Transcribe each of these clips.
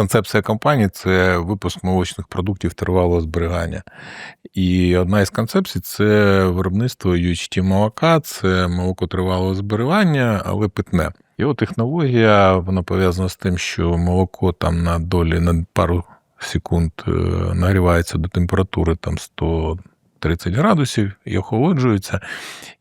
концепція компанії це випуск молочних продуктів тривалого зберігання. І одна із концепцій це виробництво UHT молока, це молоко тривалого зберігання, але питне. Його технологія вона пов'язана з тим, що молоко там на долі на пару секунд е, нагрівається до температури там 130 градусів і охолоджується,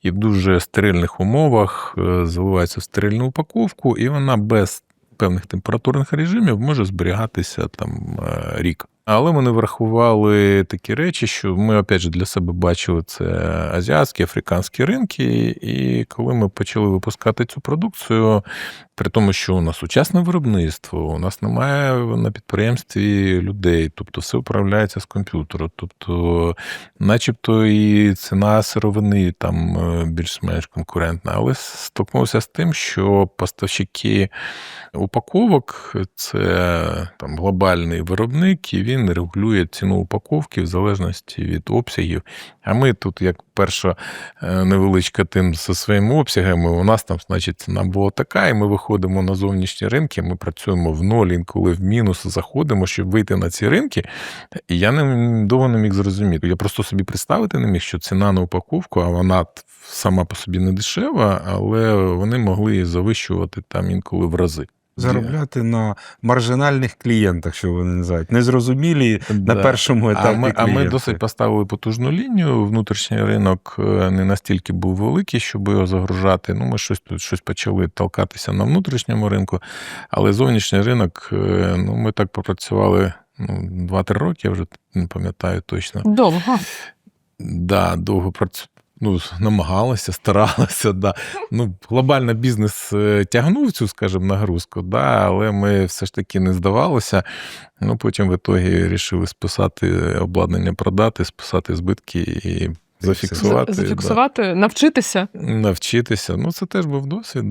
і в дуже стерильних умовах е, заливається в стерильну упаковку, і вона без певних температурних режимів може зберігатися там е, рік. Але ми не врахували такі речі, що ми опять же для себе бачили це азіатські, африканські ринки. І коли ми почали випускати цю продукцію, при тому, що у нас сучасне виробництво, у нас немає на підприємстві людей, тобто все управляється з комп'ютера. Тобто, начебто, і ціна сировини там е, більш-менш конкурентна, але стикнувся з тим, що поставщики упаковок це там глобальний виробник, і він регулює ціну упаковки в залежності від обсягів. А ми тут, як перша е, невеличка тим зі своїми обсягами, у нас там, значить, ціна була така, і ми виходимо на зовнішні ринки, ми працюємо в ноль, інколи в мінус заходимо, щоб вийти на ці ринки. І я не довго не міг зрозуміти. Я просто собі представити не міг, що ціна на упаковку, а вона сама по собі не дешева, але вони могли завищувати там інколи в рази. Заробляти на маржинальних клієнтах, що вони називають, незрозумілі на першому етапі. А ми, а ми досить поставили потужну лінію. Внутрішній ринок е, не настільки був великий, щоб його загружати. Ну, ми щось тут щось почали толкатися на внутрішньому ринку, але зовнішній ринок, е, ну, ми так попрацювали ну, 2-3 роки, я вже не пам'ятаю точно. Довго. Да, довго. Ну, намагалася, старалася. Да. Ну, глобально бізнес е, тягнув цю, скажімо, нагрузку, да, але ми все ж таки не здавалося. Ну, потім в ітогі рішили списати обладнання, продати, списати збитки і зафіксувати. Зафіксувати, навчитися. Навчитися. Ну, це теж був досвід.